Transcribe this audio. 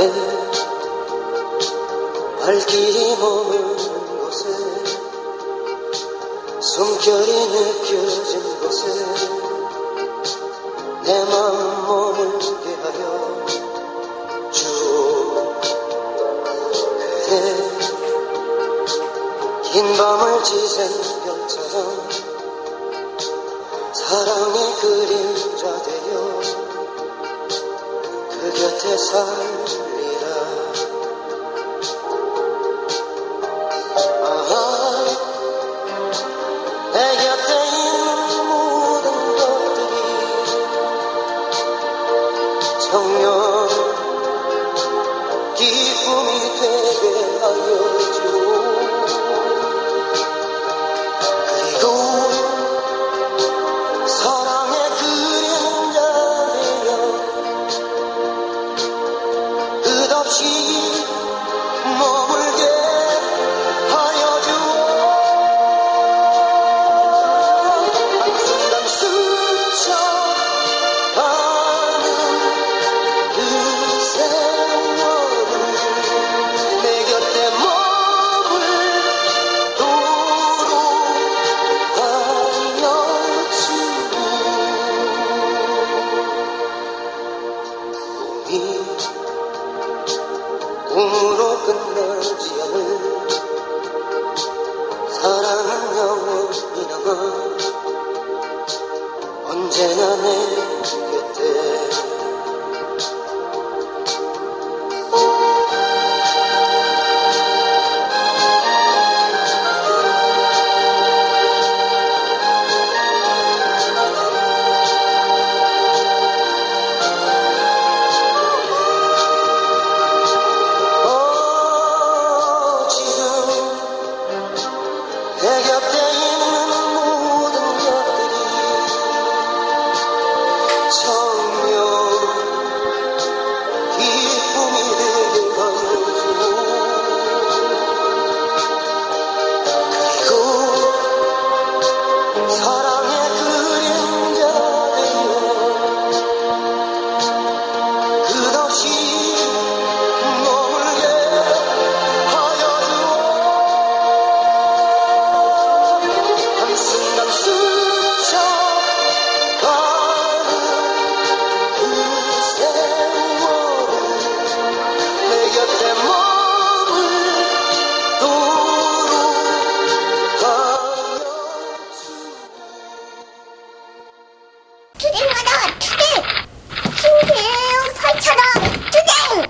내 발길이 머무는 곳에 숨결이 느껴진 곳에 내 마음 머물게 하여 주오 그대 긴 밤을 지샌 별처럼 사랑의 그림자 되어 그 곁에 살 정녕 기쁨이 되게 하여 사랑의 그림자 되어 끝없이 꿈으로 끝나지 않을 사랑은 영원히 남아 언제나 내 곁에